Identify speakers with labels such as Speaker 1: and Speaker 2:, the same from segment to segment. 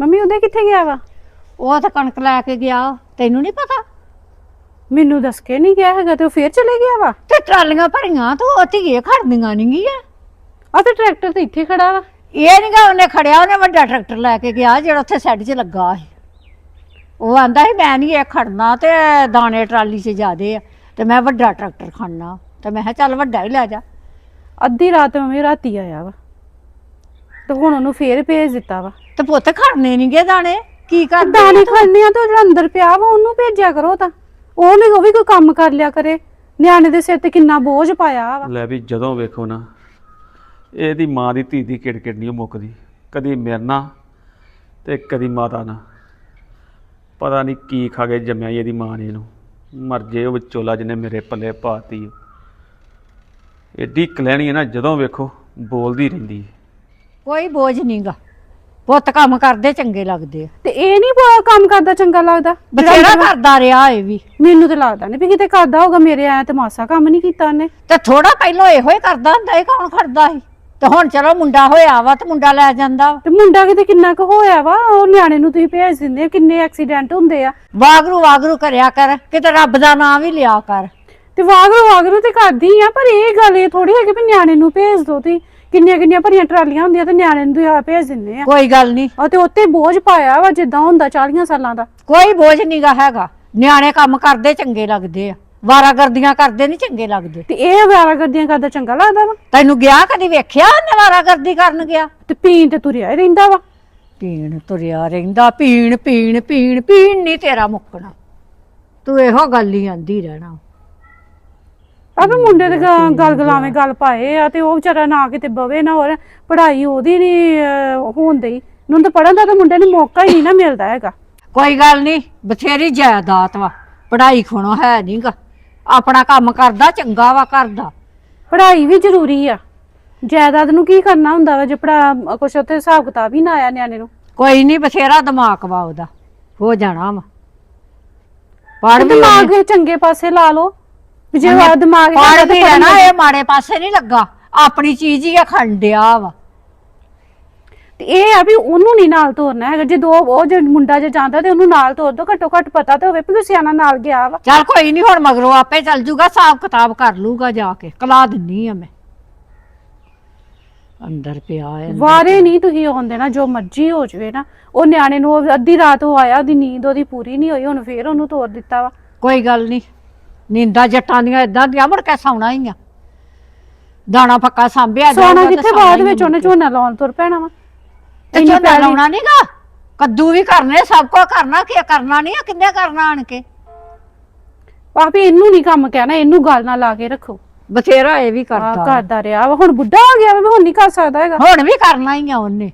Speaker 1: Mummy ਉਹਦੇ ਕਿੱਥੇ ਗਿਆ ਵਾ?
Speaker 2: ਉਹ ਤਾਂ ਕਣਕ ਲੈ ਕੇ ਗਿਆ ਤੈਨੂੰ ਨਹੀਂ ਪਤਾ?
Speaker 1: ਮੈਨੂੰ ਦੱਸ ਕੇ ਨਹੀਂ ਗਿਆ ਹੈਗਾ ਤੇ ਉਹ ਫੇਰ ਚਲੇ ਗਿਆ ਵਾ?
Speaker 2: ਤੇ ਟਰਾਲੀਆਂ ਭਰੀਆਂ ਤੂੰ ਉੱਥੇ ਗਏ ਖੜਦੀਆਂ ਨਹੀਂ ਗੀਆਂ
Speaker 1: ਆ ਤੇ ਟਰੈਕਟਰ ਤੇ ਇੱਥੇ ਖੜਾ ਵਾ।
Speaker 2: ਇਹ ਨੀ ਗਾ ਉਹਨੇ ਖੜਿਆ ਉਹਨੇ ਵੱਡਾ ਟਰੈਕਟਰ ਲੈ ਕੇ ਗਿਆ ਜਿਹੜਾ ਉੱਥੇ ਸੈੱਡ 'ਚ ਲੱਗਾ ਸੀ। ਉਹ ਆਂਦਾ ਸੀ ਮੈਂ ਨਹੀਂ ਇਹ ਖੜਨਾ ਤੇ ਦਾਣੇ ਟਰਾਲੀ 'ਚ ਜਾਦੇ ਆ ਤੇ ਮੈਂ ਵੱਡਾ ਟਰੈਕਟਰ ਖੜਨਾ ਤੇ ਮੈਂ ਕਿਹਾ ਚੱਲ ਵੱਡਾ ਹੀ ਲੈ ਜਾ।
Speaker 1: ਅੱਧੀ ਰਾਤ ਮੰਮੀ ਰਾਤੀ ਆਇਆ ਵਾ ਤੇ ਹੁਣ ਉਹਨੂੰ ਫੇਰ ਭੇਜ ਦਿੱਤਾ ਵਾ।
Speaker 2: ਤੇ ਪੁੱਤ ਖੜਨੇ ਨਹੀਂ ਗਏ ਦਾਣੇ। ਕੀ ਕਰਦਾ
Speaker 1: ਦਾਣੇ ਖਾਣੇ ਆ ਤੇ ਉਹ ਜਿਹੜਾ ਅੰਦਰ ਪਿਆ ਵਾ ਉਹਨੂੰ ਭੇਜਿਆ ਕਰੋ ਤਾਂ। ਉਹ ਨਹੀਂ ਉਹ ਵੀ ਕੋਈ ਕੰਮ ਕਰ ਲਿਆ ਕਰੇ। ਨਿਆਣੇ ਦੇ ਸਿਰ ਤੇ ਕਿੰਨਾ ਬੋਝ ਪਾਇਆ ਵਾ।
Speaker 3: ਲੈ ਵੀ ਜਦੋਂ ਵੇਖੋ ਨਾ ਇਹਦੀ ਮਾਂ ਦੀ ਧੀ ਦੀ ਕਿੜਕਿੜ ਨਹੀਂ ਮੁੱਕਦੀ। ਕਦੀ ਮੇਰੇ ਨਾਲ ਤੇ ਕਦੀ ਮਾਤਾ ਨਾਲ। ਪਤਾ ਨਹੀਂ ਕੀ ਖਾ ਕੇ ਜੰਮਿਆ ਈ ਇਹਦੀ ਮਾਂ ਨੇ ਇਹਨੂੰ। ਮਰ ਜੇ ਉਹ ਵਿਚੋਲਾ ਜਿਹਨੇ ਮੇਰੇ ਪੱਲੇ ਪਾਤੀ। ਏਡੀ ਕਲੈਣੀ ਹੈ ਨਾ ਜਦੋਂ ਵੇਖੋ ਬੋਲਦੀ ਰਹਿੰਦੀ। ਹੈ
Speaker 2: ਕੋਈ ਬੋਝ ਨਹੀਂਗਾ ਪੁੱਤ ਕੰਮ ਕਰਦੇ ਚੰਗੇ ਲੱਗਦੇ ਆ।
Speaker 1: ਤੇ ਇਹ ਨਹੀਂ ਕੰਮ ਕਰਦਾ ਚੰਗਾ ਲੱਗਦਾ?
Speaker 2: ਬਥੇਰਾ ਕਰਦਾ ਰਿਹਾ ਇਹ ਵੀ।
Speaker 1: ਮੈਨੂੰ ਤੇ ਲੱਗਦਾ ਨਹੀਂ ਵੀ ਕਿਤੇ ਕਰਦਾ ਹੋਗਾ ਮੇਰੇ ਆਇਆ ਤੇ ਮਾਸਾ ਕੰਮ ਨਹੀਂ ਕੀਤਾ ਉਹਨੇ।
Speaker 2: ਤੇ ਥੋੜਾ ਪਹਿਲਾਂ ਇਹੋ ਹੀ ਕਰਦਾ ਹੁੰਦਾ ਇਹ ਕੌਣ ਖੜਦਾ ਸੀ? ਤੇ ਹੁਣ ਚਲੋ ਮੁੰਡਾ ਹੋਇਆ ਵਾ ਤੇ ਮੁੰਡਾ ਲੈ ਜਾਂਦਾ।
Speaker 1: ਤੇ ਮੁੰਡਾ ਕਿਤੇ ਕਿੰਨਾ ਕੁ ਹੋਇਆ ਵਾ ਉਹ ਨਿਆਣੇ ਨੂੰ ਤੁਸੀਂ ਭੇਜ ਦਿੰਦੇ ਆ ਕਿੰਨੇ ਐਕਸੀਡੈਂਟ ਹੁੰਦੇ ਆ।
Speaker 2: ਵਾਗਰੂ ਵਾਗਰੂ ਕਰਿਆ ਕਰ ਕਿਤੇ ਰੱਬ ਦਾ ਨਾਮ ਵੀ ਲਿਆ ਕਰ।
Speaker 1: ਤੇ ਵਾਗਰੂ ਵਾਗਰੂ ਤੇ ਕਰਦੀ ਆ ਪਰ ਇਹ ਗੱਲ ਇਹ ਥੋੜੀ ਹੈ ਕਿ ਵੀ ਨਿਆਣੇ ਨੂੰ ਭੇਜ ਦੋ ਤੁਸੀਂ। ਕਿੰਨੀਆਂ ਕਿੰਨੀਆਂ ਭਰੀਆਂ ਟਰਾਲੀਆਂ ਹੁੰਦੀਆਂ ਤੇ ਨਿਆਣੇ ਨੂੰ ਤੁਸੀਂ ਆ ਭੇਜ ਦਿੰਦੇ ਆ।
Speaker 2: ਕੋਈ ਗੱਲ ਨਹੀਂ।
Speaker 1: ਆ ਤੇ ਉੱਤੇ ਬੋਝ ਪਾਇਆ ਵਾ ਜਿੱਦਾਂ ਹੁੰਦਾ 40 ਸਾਲਾਂ ਦਾ।
Speaker 2: ਕੋਈ ਬੋਝ ਨਹੀਂਗਾ ਹੈਗਾ। ਨਿਆਣੇ ਕੰਮ ਕਰਦੇ ਚੰਗੇ ਲੱਗਦੇ ਆ। ਵਾਰਾਗਰਦੀਆਂ ਕਰਦੇ ਨਹੀਂ ਚੰਗੇ ਲੱਗਦੇ।
Speaker 1: ਤੇ ਇਹ ਵਾਰਾ ਕਰਦੀਆਂ ਕਰਦਾ ਚੰਗਾ ਲੱਗਦਾ ਵਾ?
Speaker 2: ਤੈਨੂੰ ਗਿਆ ਕਦੀ ਵੇਖਿਆ ਉਹਨੇ ਵਾਰਾਗਰਦੀ ਕਰਨ ਗਿਆ?
Speaker 1: ਤੇ ਪੀਣ ਤੇ ਤੁਰਿਆ ਹੀ ਰਹਿੰਦਾ ਵਾ।
Speaker 2: ਪੀਣ ਤੁਰਿਆ ਰਹਿੰਦਾ ਪੀਣ ਪੀਣ ਪੀਣ ਪੀਣ ਨਹੀਂ ਤੇਰਾ ਮੁੱਕਣਾ। ਤੂੰ ਇਹੋ ਗੱਲ ਹੀ ਆਂਦੀ ਰਹਿਣਾ।
Speaker 1: ਆਪੇ ਮੁੰਡੇ ਦੇ ਗ- ਗਲ ਗਲਾਵੇਂ ਗੱਲ ਪਾਏ ਆ ਤੇ ਉਹ ਵਿਚਾਰਾ ਨਾ ਕਿਤੇ ਬਵੇ ਨਾ ਹੋਰ ਪੜ੍ਹਾਈ ਉਹਦੀ ਨਹੀਂ ਹੁੰਦੀ ਨੂੰ ਤਾਂ ਪੜਨ ਦਾ ਤਾਂ ਮੁੰਡੇ ਨੂੰ ਮੌਕਾ ਹੀ ਨਹੀਂ ਨਾ ਮਿਲਦਾ ਹੈਗਾ।
Speaker 2: ਕੋਈ ਗੱਲ ਨਹੀਂ ਬਥੇਰੀ ਜਾਇਦਾਦ ਵਾ ਪੜ੍ਹਾਈ ਖੋਣੋ ਹੈ ਨਹੀਂਗਾ ਆਪਣਾ ਕੰਮ ਕਰਦਾ ਚੰਗਾ ਵਾ ਕਰਦਾ।
Speaker 1: ਪੜ੍ਹਾਈ ਵੀ ਜ਼ਰੂਰੀ ਆ। ਜਾਇਦਾਦ ਨੂੰ ਕੀ ਕਰਨਾ ਹੁੰਦਾ ਵਾ ਜੇ ਪੜਾ ਕੁਛ ਉੱਥੇ ਹਿਸਾਬ ਕਿਤਾਬ ਹੀ ਨਾ ਆਇਆ ਨਿਆਣੇ ਨੂੰ?
Speaker 2: ਕੋਈ ਨਹੀਂ ਬਥੇਰਾ ਦਿਮਾਗ ਵਾ ਉਹਦਾ ਹੋ ਜਾਣਾ ਵਾ। ਪੜ ਵੀ
Speaker 1: ਦਿਮਾਗ ਚੰਗੇ ਪਾਸੇ ਲਾ ਲਓ। ਵੀ ਜੇ ਆ ਦਿਮਾਗ ਹੈਗਾ
Speaker 2: ਵੀ ਰਹਿਣਾ ਇਹ ਮਾੜੇ ਪਾਸੇ ਨਹੀਂ ਲੱਗਾ। ਆਪਣੀ ਚੀਜ਼ ਹੀ ਇਹ ਖੰਡਿਆ ਵਾ।
Speaker 1: ਤੇ ਇਹ ਆ ਵੀ ਉਹਨੂੰ ਨਹੀਂ ਨਾਲ ਤੋਰਨਾ ਹੈਗਾ। ਜੇ ਦੋ ਉਹ ਜੇ ਮੁੰਡਾ ਜੇ ਜਾਂਦਾ ਤੇ ਉਹਨੂੰ ਨਾਲ ਤੋਰ ਦੋ ਘੱਟੋ ਘੱਟ ਪਤਾ ਤੇ ਹੋਵੇ ਵੀ ਕੋਈ ਸਿਆਣਾ ਨਾਲ ਗਿਆ ਵਾ।
Speaker 2: ਚੱਲ ਕੋਈ ਨਹੀਂ ਹੁਣ ਮਗਰੋਂ ਆਪੇ ਚੱਲ ਜੂਗਾ ਹਿਸਾਬ ਕਿਤਾਬ ਕਰ ਲੂਗਾ ਜਾ ਕੇ। ਕਲਾ ਦਿੰਨੀ ਆ ਮੈਂ। ਅੰਦਰ ਪਿਆ ਹੈ
Speaker 1: ਵਾਰੇ ਨਹੀਂ ਤੁਸੀਂ ਆਉਣ ਦੇਣਾ ਜੋ ਮਰਜ਼ੀ ਹੋ ਜਵੇ ਨਾ। ਉਹ ਨਿਆਣੇ ਨੂੰ ਉਹ ਅੱਧੀ ਰਾਤ ਉਹ ਆਇਆ ਉਹਦੀ ਨੀਂਦ ਉਹਦੀ ਪੂਰੀ ਨਹੀਂ ਹੋਈ ਹੁਣ ਫੇਰ ਉਹਨੂੰ ਤੋਰ ਦਿੱਤਾ ਵਾ।
Speaker 2: ਕੋਈ ਗੱਲ ਨਹੀਂ। ਨੀਂਦਾਂ ਜੱਟਾਂ ਦੀਆਂ ਇਦਾਂ ਦੀਆਂ ਮੁੜ ਕੇ ਸੌਣਾ ਹੀ ਆ। ਦਾਣਾ ਪੱਕਾ ਸਾਂਭਿਆ
Speaker 1: ਸੋਨਾ
Speaker 2: ਜਾਊਗਾ ਤੇ
Speaker 1: ਕਿੱਥੇ
Speaker 2: ਸੌਣਾ
Speaker 1: ਬਾਅਦ
Speaker 2: ਹੀ
Speaker 1: ਵਿੱਚ ਉਹਨੇ ਝੋਨਾ ਲਾਉਣ ਤੁਰ ਪੈਣਾ ਵਾ।
Speaker 2: ਤੇ
Speaker 1: ਇੰਨੀ
Speaker 2: ਝੋਨਾ
Speaker 1: ਪੈਲੀ-
Speaker 2: ਲਾਉਣਾ ਨਹੀਂਗਾ ਕੱਦੂ ਵੀ ਕਰਨੇ ਸਭ ਕੁਝ ਕਰਨਾ ਕੀ ਕਰਨਾ ਨਹੀਂ ਆ? ਕਿੰਨੇ ਕਰਨਾ ਆਣ ਕੇ?
Speaker 1: ਪਾਪੀ ਇਹਨੂੰ ਨਹੀਂ ਕੰਮ ਕਹਿਣਾ ਇਹਨੂੰ ਗੱਲ ਨਾਲ ਲਾ ਕੇ ਰੱਖੋ।
Speaker 2: ਬਥੇਰਾ ਇਹ ਵੀ
Speaker 1: ਆ
Speaker 2: ਕਰਦਾ
Speaker 1: ਕਰਦਾ ਰਿਹਾ ਵਾ। ਹੁਣ ਬੁੱਢਾ ਹੋ ਗਿਆ ਵਾ ਹੁਣ ਨਹੀਂ ਕਰ ਸਕਦਾ ਹੈਗਾ।
Speaker 2: ਹੁਣ ਵੀ ਕਰਨਾ ਹੀ ਆ ਉਹਨੇ।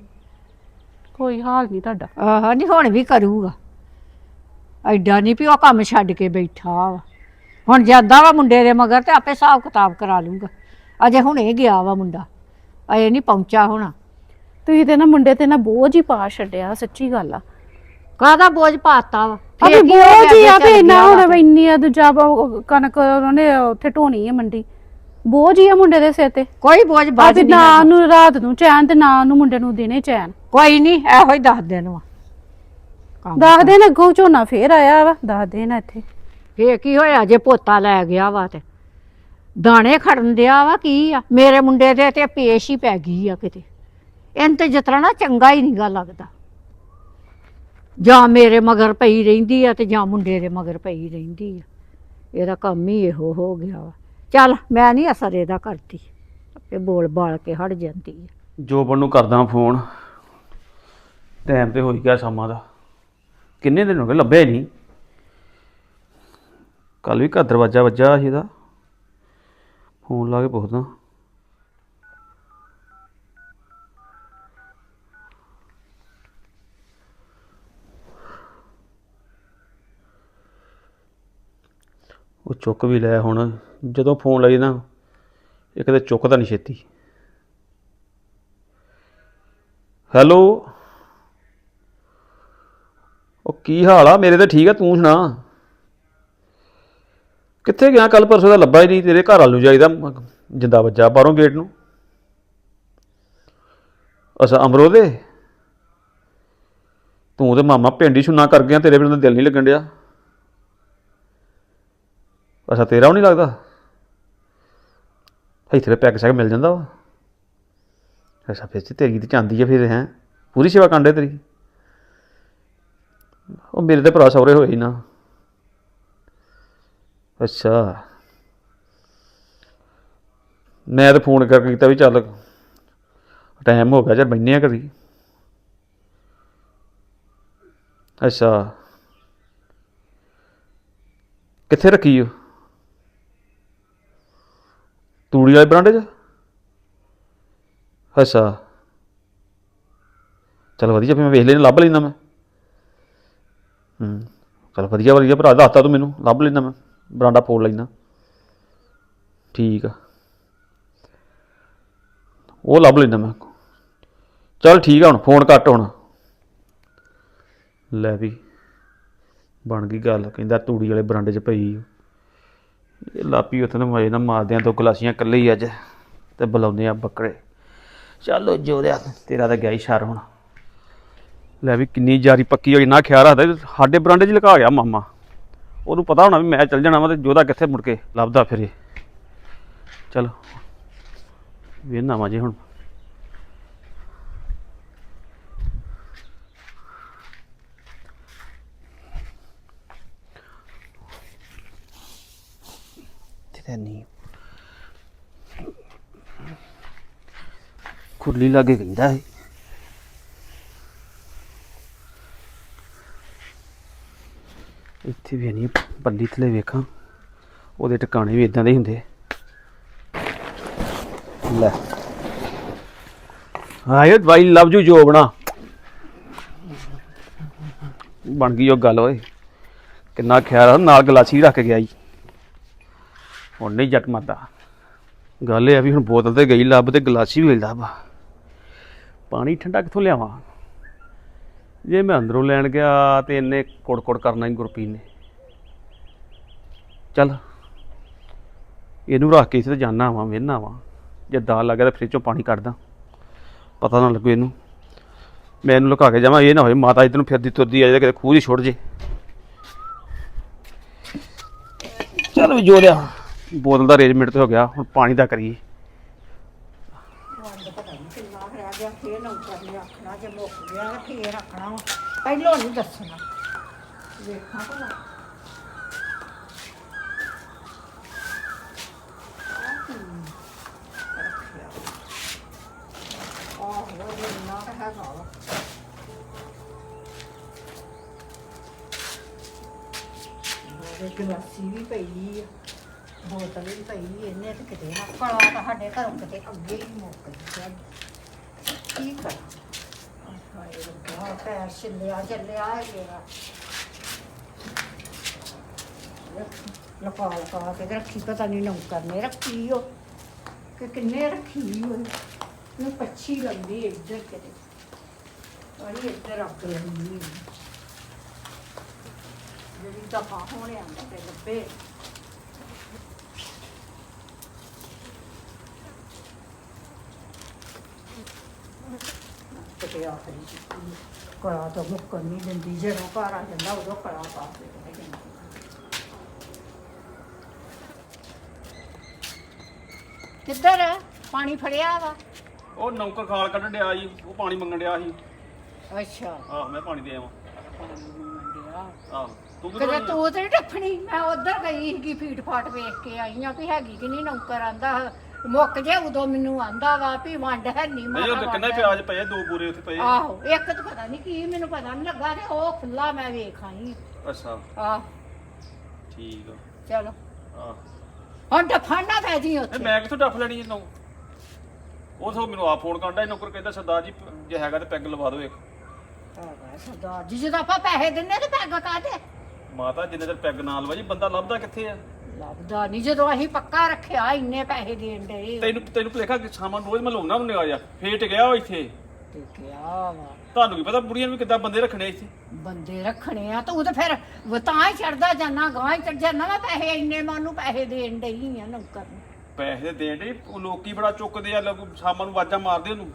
Speaker 1: ਕੋਈ ਹਾਲ ਨਹੀਂ ਤੁਹਾਡਾ।
Speaker 2: ਆਹ ਨਹੀਂ ਹੁਣ ਵੀ ਕਰੂਗਾ। ਐਡਾ ਨਹੀਂ ਵੀ ਉਹ ਕੰਮ ਛੱਡ ਕੇ ਬੈਠਾ ਵਾ। ਹੁਣ ਜਾਂਦਾ ਵਾ ਮੁੰਡੇ ਦੇ ਮਗਰ ਤੇ ਆਪੇ ਹਿਸਾਬ ਕਿਤਾਬ ਕਰਾ ਲੂਗਾ ਅਜੇ ਹੁਣੇ ਗਿਆ ਵਾ ਮੁੰਡਾ ਅਜੇ ਨਹੀਂ ਪਹੁੰਚਾ ਹੋਣਾ।
Speaker 1: ਤੁਸੀਂ ਤੇ ਨਾ ਮੁੰਡੇ ਤੇ ਨਾ ਬੋਝ ਹੀ ਪਾ ਛੱਡਿਆ ਸੱਚੀ ਗੱਲ ਆ।
Speaker 2: ਕਾਹਦਾ ਬੋਝ ਪਾਤਾ ਵਾ?
Speaker 1: ਅਬੇ
Speaker 2: ਫੇਰ ਕੀ ਹੋ
Speaker 1: ਬੋਝ ਹੀ ਆ ਵੀ
Speaker 2: ਚੱਲ
Speaker 1: ਇੰਨਾ
Speaker 2: ਗਿਆ
Speaker 1: ਹੁਣ
Speaker 2: ਵਾ।
Speaker 1: ਇੰਨੀ ਆ ਦੂਜਾ ਬ- ਕਣਕ ਉਹਨੇ ਉੱਥੇ ਢੋਣੀ ਹੈ ਮੰਡੀ। ਬੋਝ ਹੀ ਆ ਮੁੰਡੇ ਦੇ ਸਿਰ ਤੇ।
Speaker 2: ਕੋਈ ਬੋਝ
Speaker 1: ਆ
Speaker 2: ਬਾਜ
Speaker 1: ਵੀ
Speaker 2: ਨਹੀਂ
Speaker 1: ਨਾ
Speaker 2: ਹੈਗਾ।
Speaker 1: ਉਹਨੂੰ ਰਾਤ ਨੂੰ ਚੈਨ ਤੇ ਨਾ ਉਹਨੂੰ ਮੁੰਡੇ ਨੂੰ ਦਿਨੇ ਚੈਨ।
Speaker 2: ਕੋਈ ਨਹੀਂ ਇਹੋ ਹੀ ਦੱਸ ਦੇਣ ਵਾ। ਕੰਮ
Speaker 1: ਦਸ ਦਿਨ ਅੱਗੋਂ ਝੋਨਾ ਫੇਰ ਆਇਆ ਵਾ ਦਸ ਦਿਨ ਇੱਥੇ।
Speaker 2: ਫੇਰ ਕੀ ਹੋਇਆ ਜੇ ਪੋਤਾ ਲੈ ਗਿਆ ਵਾ ਤੇ? ਦਾਣੇ ਖੜਨ ਦਿਆ ਵਾ ਕੀ ਆ? ਮੇਰੇ ਮੁੰਡੇ ਦੇ ਤੇ ਪੇਸ਼ ਹੀ ਪੈ ਗਈ ਆ ਕਿਤੇ। ਇਹਨ ਤੇ ਜਿਤਨਾ ਨਾ ਚੰਗਾ ਹੀ ਨਹੀਂਗਾ ਲੱਗਦਾ। ਜਾਂ ਮੇਰੇ ਮਗਰ ਪਈ ਰਹਿੰਦੀ ਆ ਤੇ ਜਾਂ ਮੁੰਡੇ ਦੇ ਮਗਰ ਪਈ ਰਹਿੰਦੀ ਆ। ਇਹਦਾ ਕੰਮ ਹੀ ਇਹੋ ਹੋ ਗਿਆ ਵਾ। ਚੱਲ, ਮੈਂ ਨਹੀਂ ਅਸਰ ਇਹਦਾ ਕਰਦੀ। ਆਪੇ ਬੋਲ ਬਾਲ ਕੇ ਹਟ ਜਾਂਦੀ ਆ।
Speaker 3: ਜੋਬਨ ਨੂੰ ਕਰਦਾ ਫੋਨ। ਟਾਈਮ ਤੇ ਹੋਈ ਗਿਆ ਸ਼ਾਮਾਂ ਦਾ। ਕਿੰਨੇ ਦਿਨ ਹੋ ਗਏ? ਲੱਭਿਆ ਹੀ ਨਹੀਂ। ਕੱਲ ਵੀ ਘਰ ਦਰਵਾਜ਼ਾ ਵੱਜਾ ਸੀ ਇਹਦਾ। ਫੋਨ ਲਾ ਕੇ ਪੁੱਛਦਾ। ਉਹ ਚੁੱਕ ਵੀ ਲਿਆ ਹੁਣ। ਜਦੋਂ ਫੋਨ ਲਾਈ ਨਾ ਇਹ ਕਦੇ ਚੁੱਕਦਾ ਨਹੀਂ ਛੇਤੀ। ਹੈਲੋ? ਉਹ ਕੀ ਹਾਲ ਆ? ਮੇਰੇ ਤਾਂ ਠੀਕ ਆ, ਤੂੰ ਸੁਣਾ। ਕਿੱਥੇ ਗਿਆ? ਕੱਲ ਪਰਸੋਂ ਦਾ ਲੱਭਾ ਹੀ ਨਹੀਂ, ਤੇਰੇ ਘਰ ਵੱਲ ਨੂੰ ਜਾਈਦਾ ਜਿੰਦਾ ਵੱਜਾ ਬਾਹਰੋਂ ਗੇਟ ਨੂੰ। ਅੱਛਾ ਅਮਰੋ ਦੇ ਤੂੰ ਤੇ ਮਾਮਾ ਪਿੰਡ ਹੀ ਸੁਣਾ ਕਰ ਗਿਆ, ਤੇਰੇ ਬਿਨਾਂ ਤਾਂ ਦਿਲ ਨਹੀਂ ਲੱਗਣ ਡਿਆ। ਅੱਛਾ, ਤੇਰਾ ਉਹ ਨਹੀਂ ਲੱਗਦਾ? ਇੱਥੇ ਤੇ ਪੈਕ ਸ਼ੈਕ ਮਿਲ ਜਾਂਦਾ ਵਾ। ਅੱਛਾ, ਫਿਰ ਤੇਰੀ ਤੇ ਚਾਂਦੀ ਆ ਫਿਰ, ਹੈ? ਪੂਰੀ ਸੇਵਾ ਕਾਂਡੇ ਤੇਰੀ? ਉਹ ਮੇਰੇ ਤੇ ਭਰਾ ਸੌਰੇ ਹੋਏ ਨਾ। ਅੱਛਾ। ਮੈਂ ਤਾਂ ਫੋਨ ਕਰਕੇ ਕੀਤਾ ਵੀ ਚੱਲ ਟਾਈਮ ਹੋ ਗਿਆ ਜੇ ਬੈਠੇ ਆ ਕਰੀ ਅੱਛਾ। ਕਿੱਥੇ ਰੱਖੀ ਉਹ ਤੂੜੀ ਵਾਲੇ ਬਰਾਂਡੇ 'ਚ? ਅੱਛਾ। ਚਲ ਵਧੀਆ, ਫਿਰ ਮੈਂ ਵੇਖ ਲੈਣਾ ਲੱਭ ਲੈਂਦਾ ਮੈਂ। ਹੂੰ, ਚਲ ਵਧੀਆ ਵਧੀਆ ਭਰਾ, ਦੱਸਤਾ ਤੂੰ ਮੈਨੂੰ, ਲੱਭ ਲੈਂਦਾ ਮੈਂ। ਬਰਾਂਡਾ ਫੋੜ ਲੈਂਦਾ। ਠੀਕ ਆ। ਉਹ ਲੱਭ ਲੈਂਦਾ ਮੈਂ। ਚਲ ਠੀਕ ਆ ਹੁਣ, ਫੋਨ ਕੱਟ ਹੁਣ। ਲੈ ਵੀ, ਬਣ ਗਈ ਗੱਲ, ਕਹਿੰਦਾ ਤੂੜੀ ਵਾਲੇ ਬਰਾਂਡੇ 'ਚ ਪਈ ਓ। ਇਹ ਲਾਪੀ ਉੱਥੇ ਨੂੰ ਮਜੇ ਨਾਲ ਮਾਰਦੇ ਆ ਦੋ ਗਲਾਸੀਆਂ ਇਕੱਲੇ ਹੀ ਅੱਜ, ਤੇ ਬੁਲਾਉਂਦੇ ਆ ਬੱਕਰੇ। ਚੱਲੋ ਜੋਰਿਆ ਤੇਰਾ ਤਾਂ ਗਿਆ ਹੀ ਸ਼ਰ ਹੁਣ। ਲੈ ਵੀ, ਕਿੰਨੀ ਜਾਰੀ ਪੱਕੀ ਹੋਈ, ਨਾ ਖਿਆਲ ਰੱਖਦਾ, ਸਾਡੇ ਬਰਾਂਡੇ 'ਚ ਲੁਕਾ ਗਿਆ ਮਾਮਾ। ਉਹਨੂੰ ਪਤਾ ਹੋਣਾ ਵੀ ਮੈਂ ਚੱਲ ਜਾਣਾ ਵਾ ਤੇ ਜੋਦਾ ਕਿੱਥੇ ਮੁੜ ਕੇ ਲੱਭਦਾ ਫਿਰੇ ਚਲੋ ਵੇਨਾ ਵਾ ਜੇ ਹੁਣ। ਤੇ ਨਹੀਂ। ਖੁਰਲੀ ਲਾਗੇ ਕਹਿੰਦਾ ਹੈ ਇੱਥੇ ਵੀ ਨਹੀਂ ਬੱਲੀ ਥਲੇ ਵੇਖਾਂ। ਉਹਦੇ ਟਿਕਾਣੇ ਵੀ ਇਦਾਂ ਦੇ ਹੁੰਦੇ। ਲੈ। ਆਇਓ ਦਵਾਈ, ਲਵ ਜੂ ਜੋਬਣਾ ਬਣ ਗਈ ਉਹ ਗੱਲ, ਓਏ। ਕਿੰਨਾ ਖਿਆਲ ਆ, ਨਾਲ ਗਲਾਸੀ ਰੱਖ ਗਿਆ ਜੀ ਹੁਣ ਨਹੀਂ ਜੱਟ ਮਰਦਾ। ਗੱਲ ਇਹ ਆ ਵੀ ਹੁਣ ਬੋਤਲ ਤੇ ਗਈ ਲੱਭ ਤੇ ਗਲਾਸੀ ਵੀ ਲੱਭ। ਪਾਣੀ ਠੰਡਾ ਕਿੱਥੋਂ ਲਿਆਵਾਂ? ਜੇ ਮੈਂ ਅੰਦਰੋਂ ਲੈਣ ਗਿਆ ਤੇ ਇਹਨੇ ਕੁੜ-ਕੁੜ ਕਰਨਾ ਹੀ ਗੁਰਪੀਨ ਨੇ। ਚੱਲ, ਇਹਨੂੰ ਰੱਖ ਕੇ ਇੱਥੇ ਤੇ ਜਾਣਾ ਵਾਂ, ਵੇਹਨਾ ਵਾਂ। ਜੇ ਦਾਲ ਲੱਗਾ ਤਾਂ ਫ੍ਰਿਜ ਚੋਂ ਪਾਣੀ ਕੱਢਦਾ ਪਤਾ ਨਾ ਲੱਗੂ ਇਹਨੂੰ। ਮੈਂ ਇਹਨੂੰ ਲੁਕਾ ਕੇ ਜਾਵਾਂ, ਇਹ ਨਾ ਹੋਏ ਮਾਤਾ ਇਧਰ ਨੂੰ ਫਿਰਦੀ ਤੁਰਦੀ ਆ ਜੇ ਕਿਤੇ ਖੂਹ ਹੀ ਛੁੱਟ ਜੇ। ਚੱਲ ਵੀ ਜੋ ਲਿਆ, ਬੋਤਲ ਦਾ ਅਰੇਂਜਮੈਂਟ ਤੇ ਹੋ ਗਿਆ, ਹੁਣ ਪਾਣੀ ਦਾ ਕਰੀਏ।
Speaker 2: ਪਹਿਲੋਂ ਨਹੀਂ ਦੱਸਣਾ। ਵੇਖਾਂ ਭਲਾ ਆਹੋ ਇੰਨਾ ਗਲਾਸੀ ਵੀ ਪਈ ਆ ਬੋਤਲ ਵੀ ਪਈ ਇਹਨੇ ਤੇ ਕਿਤੇ ਨਾ ਕਲਾ ਤਾਂ ਸਾਡੇ ਘਰੋਂ ਕਿਤੇ ਅੱਗੇ ਹੀ ਮੁੱਕ ਗਿਆ ਕੀ ਕਰਾਂ ਹਾਏ ਰੱਬਾ ਪੈਰ ਛਿੱਲਿਆ ਚੱਲਿਆ ਹੈ ਮੇਰਾ ਲਕਾ ਕੇ ਰੱਖੀ ਪਤਾ ਨਹੀਂ ਨੌਕਰ ਨੇ ਰੱਖੀ ਉਹ ਕਿ ਕਿੰਨੇ ਰੱਖੀ ਉਹ ਨੂੰ ਪੱਛੀ ਲੰਦੀ ਇੱਧਰ ਕਿਤੇ ਅਰੇ ਇੱਧਰ ਰੱਖ ਲੈਂਦੀ ਜਿਹੜੀ ਦਫਾ ਹੋਣੇ ਆਂਦਾ ਤੇ ਲੱਭੇ। ਕਿਤੇ ਆਖਰੀ ਕੜਾ ਤਾਂ ਮੁੱਕਣ ਨਹੀਂ ਦਿੰਦੀ, ਜਦੋਂ ਘਰ ਆ ਜਾਂਦਾ, ਉਦੋਂ ਕੜਾ ਪਾ ਕੇ ਕਿੱਧਰ? ਪਾਣੀ ਫੜਿਆ ਵਾ?
Speaker 3: ਉਹ ਨੌਕਰ ਖਾਲ ਕੱਢਣ ਡਿਆ ਜੀ ਉਹ ਪਾਣੀ ਮੰਗਣ ਡਿਆ ਸੀ।
Speaker 2: ਅੱਛਾ।
Speaker 3: ਆਹ ਮੈਂ ਪਾਣੀ ਦੇ ਆਵਾਂ। ਆਹ ਤੂੰ
Speaker 2: ਕਦੇ
Speaker 3: ਕਿਧਰ
Speaker 2: ਤੂੰ ਤੇ ਨੀ ਟੱਪਣੀ ਮੈਂ ਉਧਰ ਗਈ ਸੀਗੀ ਫੀਟ ਫਾਟ ਵੇਖ ਕੇ ਆਈ ਆ ਵੀ ਹੈਗੀ ਕਿ ਨਹੀਂ ਨੌਕਰ ਆਂਦਾ। ਮੁੱਕ ਜੇ ਉਦੋਂ ਮੈਨੂੰ ਆਂਦਾ ਵਾ ਵੀ ਵੰਡ ਹੈ ਨਹੀਂ
Speaker 3: ਨਹੀਂ ਉਹ ਕਿੰਨਾ ਪਿਆਜ਼ ਪਏ ਦੋ ਬੂਰੇ ਉੱਥੇ ਪਏ।
Speaker 2: ਆਹੋ ਇੱਕ ਤਾਂ ਪਤਾ ਨਹੀਂ ਕੀ ਮੈਨੂੰ ਪਤਾ ਨਹੀਂ ਲੱਗਾ ਤੇ ਉਹ ਖੁੱਲਾ ਮੈਂ ਵੇਖ ਆਈ।
Speaker 3: ਅੱਛਾ।
Speaker 2: ਆਹ
Speaker 3: ਠੀਕ ਆ।
Speaker 2: ਚਲੋ।
Speaker 3: ਆਹ।
Speaker 2: ਹੁਣ ਟਫਾਨਾ ਪੈ ਜੀ
Speaker 3: ਇਹ
Speaker 2: ਉੱਥੇ।
Speaker 3: ਮੈਂ ਕਿੱਥੋਂ ਡੱਫ ਲੈਣੀ ਇਹਨੂੰ? ਉਹ ਸੋ ਮੈਨੂੰ ਆ ਫੋਨ ਕਰਦਾ ਇਹ ਨੌਕਰ ਕਹਿੰਦਾ ਸਰਦਾਰ ਜੀ ਜੇ ਹੈਗਾ ਤੇ ਪੈਗ ਲਵਾ ਦਿਓ ਇੱਕ।
Speaker 2: ਸਰਦਾਰ ਜੀ ਜਦੋਂ ਆਪਾਂ ਪੈਸੇ ਦਿੰਨੇ ਤੇ ਪੈਗ ਕਾਹਦੇ?
Speaker 3: ਮਾਤਾ ਜਿੰਨੇ ਚਿਰ ਪੈਗ ਨਾ ਲਵਾ ਜੀ ਬੰਦਾ ਲੱਭਦਾ ਕਿੱਥੇ ਆ?
Speaker 2: ਲੱਭਦਾ ਨਹੀਂ ਜਦੋਂ ਅਸੀਂ ਪੱਕਾ ਰੱਖਿਆ ਇੰਨੇ ਪੈਸੇ ਦੇਣ ਦੇ
Speaker 3: ਤੈਨੂੰ ਤੈਨੂੰ ਭੁਲੇਖਾ ਕਿ ਸ਼ਾਮਾਂ ਨੂੰ ਰੋਜ਼ ਮੈਂ ਲਾਉਣਾ ਉਹਨੇ ਆ। ਜਾ ਫੇਰ ਟਿਕਿਆ ਉਹ ਇੱਥੇ।
Speaker 2: ਤੇ ਕਿਹਾ ਵਾ।
Speaker 3: ਤੁਹਾਨੂੰ ਕੀ ਪਤਾ ਬੁੜੀਆਂ ਨੂੰ ਵੀ ਕਿੱਦਾਂ ਬੰਦੇ ਰੱਖਣੇ ਇੱਥੇ?
Speaker 2: ਬੰਦੇ ਰੱਖਣੇ ਆ ਤੂੰ ਤਾਂ ਫਿਰ ਵ- ਤਾਂ ਹੀ ਚੜਦਾ ਜਾਨਾ ਗਾਂ ਹੀ ਚੜ ਜਾਨਾ ਮੈਂ ਪੈਸੇ ਇੰਨੇ ਮਾਨੂੰ ਪੈਸੇ ਦੇਣ ਡਈ ਆ ਨੌਕਰ ਨੂੰ।
Speaker 3: ਪੈਸੇ ਦੇਣ ਦੇ ਲੋਕੀ ਬੜਾ ਚੁੱਕਦੇ ਆ ਲੋਕ ਸ਼ਾਮਾਂ ਨੂੰ ਵਾਜਾਂ ਮਾਰਦੇ ਉਹਨੂੰ।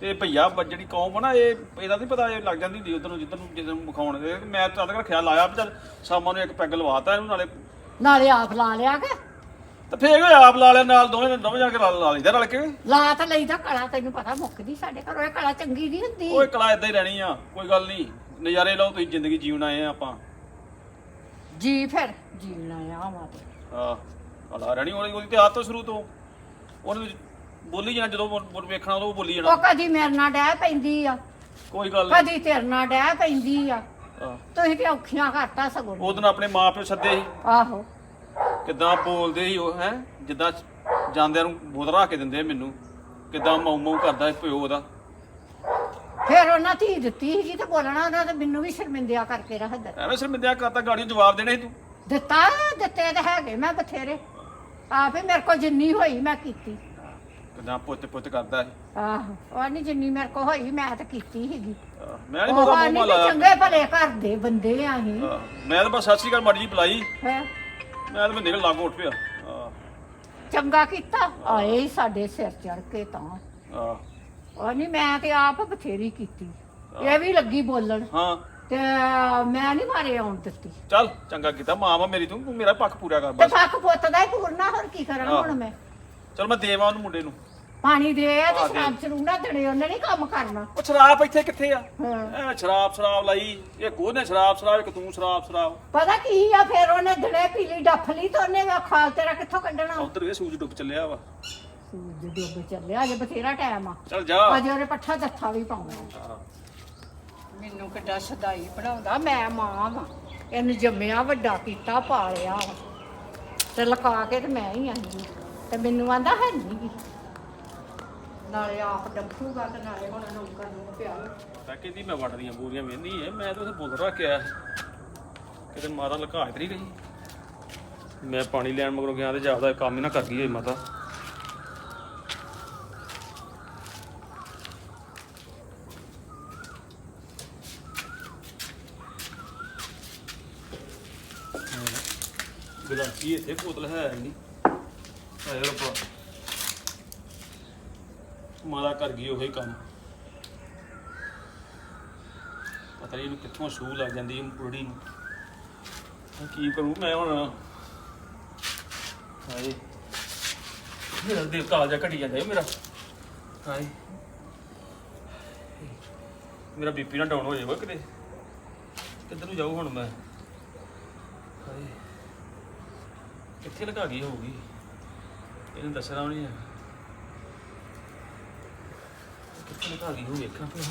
Speaker 3: ਤੇ ਭਈਆ ਬ- ਜਿਹੜੀ ਕੌਮ ਆ ਨਾ ਇਹ ਇਹਦਾ ਨਹੀਂ ਪਤਾ ਇਹ ਲੱਗ ਜਾਂਦੀ ਹੁੰਦੀ ਉਧਰ ਨੂੰ ਜਿੱਧਰ ਨੂੰ ਜਿੱਧਰ ਨੂੰ ਵਿਖਾਉਣ। ਦੇ ਮੈਂ ਤਦ ਤੱਕ ਖਿਆਲ ਆਇਆ ਵੀ ਚੱਲ ਸ਼ਾਮਾਂ ਨੂੰ ਇੱਕ ਪੈਗ ਲਵਾਤਾ ਇਹਨੂੰ ਨਾਲੇ
Speaker 2: ਨਾਲੇ ਆਪ ਲਾ ਲਿਆ ਕੇ।
Speaker 3: ਤੇ ਫੇਰ ਉਹ ਆਪ ਲਾ ਲਿਆ ਨਾਲ ਦੋਵੇਂ ਦੋਵੇਂ ਜਾ ਕੇ ਲਾ ਲਾ ਲਈਦਾ ਰਲ ਕੇ।
Speaker 2: ਲਾ ਤਾਂ ਲਈਦਾ ਕਲਾ ਤੈਨੂੰ ਪਤਾ ਮੁੱਕਦੀ ਸਾਡੇ ਘਰੋਂ ਇਹ ਕਲਾ ਚੰਗੀ ਨਹੀਂ ਹੁੰਦੀ।
Speaker 3: ਓਏ ਕਲਾ ਇਦਾਂ ਹੀ ਰਹਿਣੀ ਆ ਕੋਈ ਗੱਲ ਨਹੀਂ ਨਜ਼ਾਰੇ ਲਓ ਤੁਸੀਂ ਜ਼ਿੰਦਗੀ ਜੀਉਣ ਆਏ ਆ ਆਪਾਂ।
Speaker 2: ਜੀ ਫਿਰ ਜੀਣਾ ਆ ਵਾ ਤੇ।
Speaker 3: ਆ ਕਲਾ ਰਹਿਣੀ ਉਹਦੀ ਉਹਦੀ ਤੇ ਆਦਤ ਸ਼ੁਰੂ ਤੋਂ। ਉਹਨੂੰ ਬੋਲੀ ਜਾਣਾ ਜਦੋਂ ਮੁੜ- ਮੁੜ ਵੇਖਣਾ ਉਦੋਂ ਬੋਲੀ ਜਾਣਾ।
Speaker 2: ਉਹ ਕਦੀ ਮੇਰੇ ਨਾਲ ਡਹਿ ਪੈਂਦੀ ਆ।
Speaker 3: ਕੋਈ ਗੱਲ ਨਹੀਂ।
Speaker 2: ਕਦੀ ਤੇਰੇ ਨਾਲ ਡਹਿ ਪੈਂਦੀ ਆ। ਤੁਸੀਂ ਤੇ ਔਖੀਆਂ ਘਾਟਾ ਸਗੋਂ।
Speaker 3: ਉਹਦੋਂ ਆਪਣੇ ਮਾਪਿਓ ਸੱਦੇ ਸੀ।
Speaker 2: ਆਹੋ।
Speaker 3: ਕਿੱਦਾਂ ਬੋਲਦੇ ਸੀ ਉਹ ਹੈ? ਜਿੱਦਾਂ ਜਾਂਦਿਆਂ ਨੂੰ ਰੱਖ ਕੇ ਦਿੰਦੇ ਮੈਨੂੰ। ਕਿੱਦਾਂ ਮਾਊ ਮਾਊ ਕਰਦਾ ਸੀ ਪਿਓ ਉਹਦਾ।
Speaker 2: ਫਿਰ ਉਹਨਾਂ ਧੀ ਦਿੱਤੀ ਸੀਗੀ ਤੇ ਬੋਲਣਾ ਉਹਨਾਂ ਤੇ ਮੈਨੂੰ ਵੀ ਸ਼ਰਮਿੰਦਿਆ ਕਰਕੇ ਰੱਖਦਾ।
Speaker 3: ਐਵੇਂ ਸ਼ਰਮਿੰਦਿਆ ਕਰਤਾ ਗਾੜੀ ਨੂੰ ਜਵਾਬ ਦੇਣੇ ਸੀ ਤੂੰ।
Speaker 2: ਦਿੱਤਾ ਦਿੱਤੇ ਤੇ ਹੈਗੇ ਮੈਂ ਬਥੇਰੇ। ਆਪੇ ਮੇਰੇ ਕੋਲ ਜਿੰਨੀ ਹੋਈ ਮੈਂ ਕੀਤੀ।
Speaker 3: ਕਿੱਦਾਂ ਪੁੱਤ ਪੁੱਤ ਕਰਦਾ ਸੀ?
Speaker 2: ਆਹੋ ਉਹ ਨਹੀਂ ਜਿੰਨੀ ਮੇਰੇ ਕੋਲ ਹੋਈ ਮੈਂ ਤਾਂ ਕੀਤੀ ਸੀਗੀ।
Speaker 3: ਆਹ, ਮੈਂ ਨਹੀਂ
Speaker 2: ਉਹ
Speaker 3: ਪਤਾ
Speaker 2: ਨਹੀਂ
Speaker 3: ਮੂੰਹ
Speaker 2: ਤੇ
Speaker 3: ਲਾਇਆ
Speaker 2: ਚੰਗੇ ਭਲੇ ਘਰ ਦੇ ਬੰਦੇ ਆ ਅਸੀਂ
Speaker 3: ਆਹ, ਮੈਂ ਤਾਂ ਬਸ ਸਤਿ ਸ਼੍ਰੀ ਅਕਾਲ ਮਾੜੀ ਜੀ ਬੁਲਾਈ।
Speaker 2: ਹੈਂ।
Speaker 3: ਮੈਂ ਤਾਂ ਫਿਰ ਨਿਕਲ ਲਾਗੋਂ ਉੱਠ ਪਿਆ। ਆਹ,
Speaker 2: ਚੰਗਾ ਕੀਤਾ। ਆਏ ਹੀ ਸਾਡੇ ਸਿਰ ਚੜ ਕੇ ਤਾਂ।
Speaker 3: ਆਹ,
Speaker 2: ਉਹ ਨਹੀਂ ਮੈਂ ਤੇ ਆਪ ਬਥੇਰੀ ਕੀਤੀ। ਇਹ ਵੀ ਲੱਗੀ ਬੋਲਣ।
Speaker 3: ਹਾਂ।
Speaker 2: ਤੇ ਮੈਂ ਨਹੀਂ ਮਾਰੇ ਆਉਣ ਦਿੱਤੀ।
Speaker 3: ਚੱਲ ਚੰਗਾ ਕੀਤਾ। ਮਾਂ ਵਾ ਮੇਰੀ ਤੂੰ। ਤੂੰ ਮੇਰਾ ਪੱਖ ਪੂਰਾ ਕਰ
Speaker 2: ਤੇ
Speaker 3: ਬਸ।
Speaker 2: ਫੱਕ ਪੁੱਤ ਦਾ ਹੀ ਪੂਰਨਾ। ਹੋਰ ਕੀ ਕਰਾਂ ਹੁਣ ਮੈਂ?
Speaker 3: ਚਲ ਮੈਂ ਦੇਵਾਂ ਉਹਨੂੰ ਮੁੰਡੇ ਨੂੰ।
Speaker 2: ਪਾਣੀ ਦੇ ਤੇ। ਸ਼ਰਾਬ ਚਰੂਣਾ ਦੇਣੇ ਉਹਨੇ ਨਹੀਂ ਕੰਮ ਕਰਨਾ।
Speaker 3: ਉਹ ਸ਼ਰਾਬ ਇੱਥੇ ਕਿੱਥੇ ਆ?
Speaker 2: ਹਾਂ।
Speaker 3: ਐ ਸ਼ਰਾਬ ਸ਼ਰਾਬ ਲਾਈ ਇਹ ਕੋਨੇ ਸ਼ਰਾਬ ਸ਼ਰਾਬ ਇੱਕ ਤੂੰ ਸ਼ਰਾਬ ਸ਼ਰਾਬ।
Speaker 2: ਪਤਾ ਕੀ ਆ ਫਿਰ ਉਹਨੇ ਦਿਨੇ ਪੀ ਲਈ ਡੱਫ ਲਈ ਤੇ ਉਹਨੇ ਵਾ ਖਾਲ ਤੇਰਾ ਕਿੱਥੋਂ ਕੱਢਣਾ?
Speaker 3: ਉਧਰ ਵੀ ਸੂਰਜ ਡੁੱਬ ਚੱਲਿਆ ਵਾ।
Speaker 2: ਸੂਰਜ ਡੁੱਬ ਚੱਲਿਆ ਅਜੇ ਬਥੇਰਾ ਟਾਈਮ ਆ।
Speaker 3: ਚੱਲ ਜਾ।
Speaker 2: ਅਜੇ ਉਹਨੇ ਪੱਠਾ ਦੱਥਾ ਵੀ ਪਾਉਣਾ ਮੈਨੂੰ ਕਿੱਡਾ ਸਦਾਈ ਬਣਾਉਂਦਾ ਮੈਂ ਮਾਂ ਵਾਂ। ਇਹਨੂੰ ਜੰਮਿਆ ਵੱਡਾ ਕੀਤਾ ਪਾਲਿਆ। ਤੇ ਲਕਾ ਕੇ ਤੇ ਮੈਂ ਹੀ ਆਈ। ਤੇ ਮੈਨੂੰ ਆਂਦਾ ਹੈ ਨਹੀਂ ਨਾਲੇ ਆਪ ਡੱਫੂਗਾ ਤੇ ਨਾਲੇ ਹੁਣ ਨੌਕਰ ਨੂੰ ਪਿਆ
Speaker 3: ਤਾਂ ਕਹਿੰਦੀ ਮੈਂ ਵੜਦੀਆਂ ਬੋਰੀਆਂ ਵੇਂਦੀ ਐ ਮੈਂ ਤਾਂ ਉਥੇ ਬੋਲ ਰੱਖ ਕੇ ਆਇਆ ਕਿਤੇ ਮਾਤਾ ਲੁਕਾ ਇਤਰੀ ਗਈ। ਮੈਂ ਪਾਣੀ ਲੈਣ ਮਗਰੋਂ ਗਿਆ ਤੇ ਜਾਪਦਾ ਕੰਮ ਹੀ ਨਾ ਕਰ ਗਈ ਹੋਈ ਮਾਤਾ। ਗਲਾਸੀ ਇੱਥੇ ਬੋਤਲ ਹੈ ਨਹੀਂ। ਹਾਏ ਰੱਬਾ। ਮਾਤਾ ਕਰ ਗਈ ਉਹੀ ਕੰਮ। ਪਤਾ ਨਹੀਂ ਇਹਨੂੰ ਕਿੱਥੋਂ ਸੂਹ ਲੱਗ ਜਾਂਦੀ ਹੈ ਬੁੜੀ ਨੂੰ। ਹੁਣ ਕੀ ਕਰੂੰ ਮੈਂ ਹੁਣ? ਹਾਏ। ਮੇਰਾ ਦਿਲ ਕਾਲ ਜਾ ਘਟੀ ਜਾਂਦਾ ਹੈ ਮੇਰਾ। ਹਾਏ। ਮੇਰਾ ਬੀਪੀ ਨਾ ਡਾਊਨ ਹੋ ਜਾਵੇ ਕਿਤੇ। ਕਿੱਧਰ ਨੂੰ ਜਾਊ ਹੁਣ ਮੈਂ? ਹਾਏ। ਕਿੱਥੇ ਲਗਾ ਗਈ ਹੋਊਗੀ? ਇਹਨੂੰ ਦੱਸਣਾ ਵੀ ਨਹੀਂ ਹੈ ਕਿੱਥੇ ਨਿਕਲ ਗਈ ਉਹ ਵੇਖਾਂ। ਫਿਰ